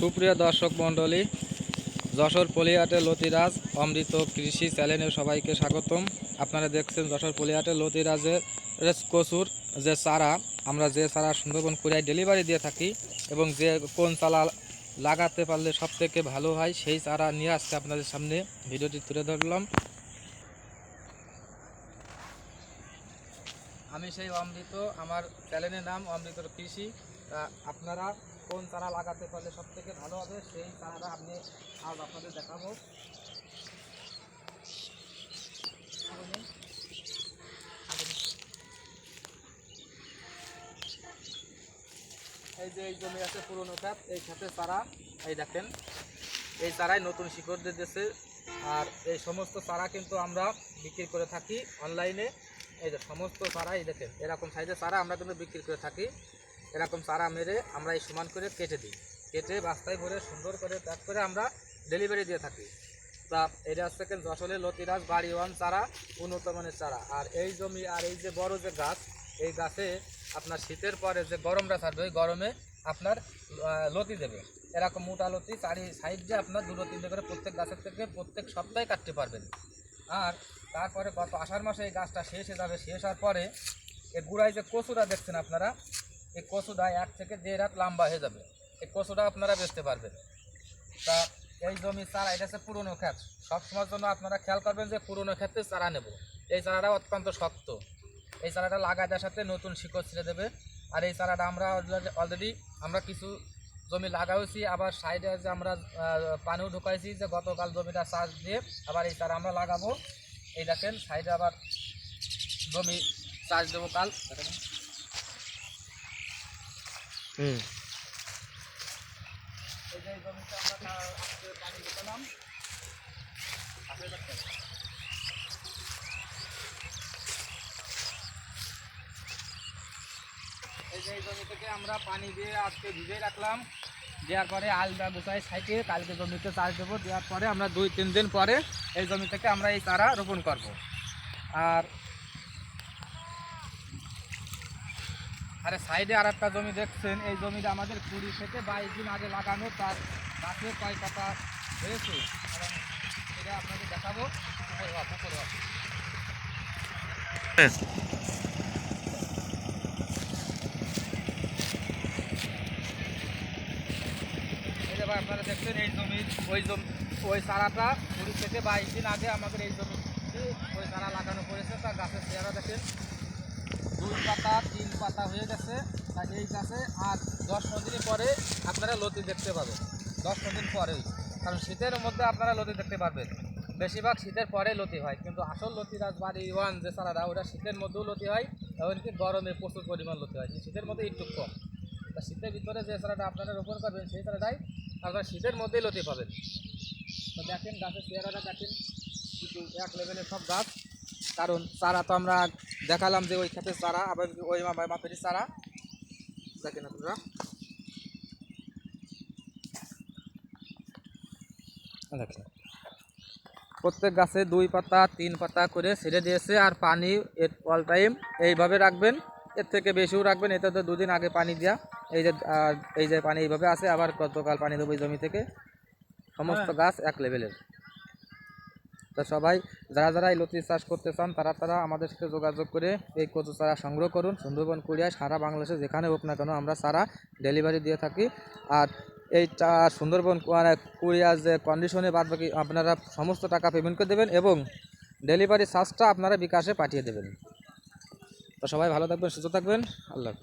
সুপ্রিয় দর্শক মণ্ডলী, যশোর পলিহাটে লতিরাজ অমৃত কৃষি চ্যানেলে সবাইকে স্বাগতম। আপনারা দেখছেন যশোর পলিহাটে লতিরাজের কচুর যে চারা, আমরা যে চারা সুন্দরবন কুড়িয়ায় ডেলিভারি দিয়ে থাকি এবং যে কোন চারা লাগাতে পারলে সব থেকে ভালো হয় সেই চারা নিয়ে আজকে আপনাদের সামনে ভিডিওটি তুলে ধরলাম। আমি সেই অমৃত, আমার চ্যানেলের নাম অমৃত কৃষি। আপনারা কোন চারা লাগাতে পারলে সব থেকে ভালো হবে, সেই চারাটা আপনি আজ আপনাদের দেখাবো। এই যে এই জমি আছে পুরনো খাত এই খাতে চারা, এই দেখেন, এই চারাই নতুন শিকড় দিতেছে আর এই সমস্ত চারা কিন্তু আমরা বিক্রি করে থাকি অনলাইনে। এই যে সমস্ত চারা এই দেখেন, এরকম সাইজের চারা আমরা কিন্তু বিক্রি করে থাকি। এরকম চারা মেরে আমরা এই সমান করে কেটে দিই। কেটে বাস্তায় ভরে সুন্দর করে প্যাক করে আমরা ডেলিভারি দিয়ে থাকি। তা এটা হচ্ছে কি যশোরে লতিরাজ বাড়ি ওয়ান চারা, উন্নত মানের চারা। আর এই জমি আর এই যে বড় যে গাছ, এই গাছে আপনার শীতের পরে যে গরমটা থাকবে, ওই গরমে আপনার লতি দেবে। এরকম মোটা লতি চারি সাইড যে আপনার দুটো তিনটে করে প্রত্যেক গাছের থেকে প্রত্যেক সপ্তাহে কাটতে পারবেন। আর তারপরে গত আষাঢ় মাসে এই গাছটা শেষ হয়ে যাবে। শেষ হওয়ার পরে এই গুড়ায় যে কচুরা দেখছেন আপনারা এই কচুটা এক থেকে দেড় হাত লম্বা হয়ে যাবে। এই কচুটা আপনারা বেচতে পারবেন। তা এই জমি চারা, এটা হচ্ছে পুরনো ক্ষেত। সবসময়ের জন্য আপনারা খেয়াল করবেন যে পুরনো ক্ষেত্রে চারা নেব। এই চারাটা অত্যন্ত শক্ত। এই চারাটা লাগাই দেওয়ার সাথে নতুন শিকড় ছেড়ে দেবে। আর এই চারাটা আমরা অলরেডি আমরা কিছু জমি লাগাইছি। আবার সাইডে যে আমরা পানিও ঢুকাইছি যে গতকাল জমিটা চাষ দিয়ে আবার এই চারা আমরা লাগাবো। এই দেখেন সাইডে আবার জমি চাষ দেবো কাল। হুম। এই যে এই জমি থেকে আমরা পানি দিয়ে আজকে ভিজে রাখলাম। দেওয়ার পরে আলদা গোছায় সাইটে কালকে জমিতে চাষ দেবো। দেওয়ার পরে আমরা দুই, তিন দিন পরে এই জমি থেকে আমরা এই চারা রোপণ করব। আর আরে সাইডে আর একটা জমি দেখছেন, এই জমিটা আমাদের কুড়ি থেকে বাইশ দিন আগে লাগানো, তার গাছে কয় পাতা হয়েছে? এটা আপনাদের দেখাবো। আপনারা দেখছেন এই জমির ওই জমি, ওই চারাটা কুড়ি থেকে বাইশ দিন আগে আমাদের এই জমিতে ওই চারা লাগানো পড়েছে তার গাছের চেহারা দেখেন। দুই পাতা, তিন পাতা হয়ে গেছে। তা এই গাছে আর দশ পনেরো দিন পরে আপনারা লতি দেখতে পাবেন। দশ পনেরো দিন পরেই। কারণ শীতের মধ্যে আপনারা লতি দেখতে পারবেন। বেশিরভাগ শীতের পরে লতি হয়। কিন্তু আসল লতি রাজবাড়ি ওয়ান যে চারাটা, ওটা শীতের মধ্যেও লতি হয়, এমনকি গরমে প্রচুর পরিমাণ লতি হয়। শীতের মধ্যে একটু কম। তা শীতের ভিতরে যে চারাটা আপনারা রোপণ করবেন, সেই চারাটাই আপনারা শীতের মধ্যেই লতি পাবেন। তো দেখেন গাছের চেহারাটা, দেখেন। কিন্তু এক লেভেলের সব গাছ। কারণ চারা তো আমরা দেখালাম যে ওই ক্ষেতের চারা আবার ওই মা- মাপের চারা। দেখেন আপনারা। দেখেন। প্রত্যেক গাছে দুই পাতা তিন পাতা করে ছেড়ে দিয়েছে আর পানি এর অল টাইম এইভাবে রাখবেন। এর থেকে বেশিও রাখবেন এতে তো দুদিন আগে পানি দেওয়া এই যে এই যে পানি এইভাবে আছে আবার গতকাল পানি দেবো জমি থেকে। সমস্ত গাছ এক লেভেলের তো সবাই, যারা যারা এই লতি চাষ করতে চান, তারা তারা আমাদের সাথে যোগাযোগ করে এই কচু চারা সংগ্রহ করুন। সুন্দরবন কুড়িয়ায় সারা বাংলাদেশে যেখানে হোক না কেন আমরা চারা ডেলিভারি দিয়ে থাকি। আর এইটা সুন্দরবন কু- মানে কুড়িয়ার যে কন্ডিশনে বাদ বাকি আপনারা সমস্ত টাকা পেমেন্ট করে দেবেন এবং ডেলিভারি চার্জটা আপনারা বিকাশে পাঠিয়ে দেবেন। তো সবাই ভালো থাকবেন, সুস্থ থাকবেন। আল্লাহ।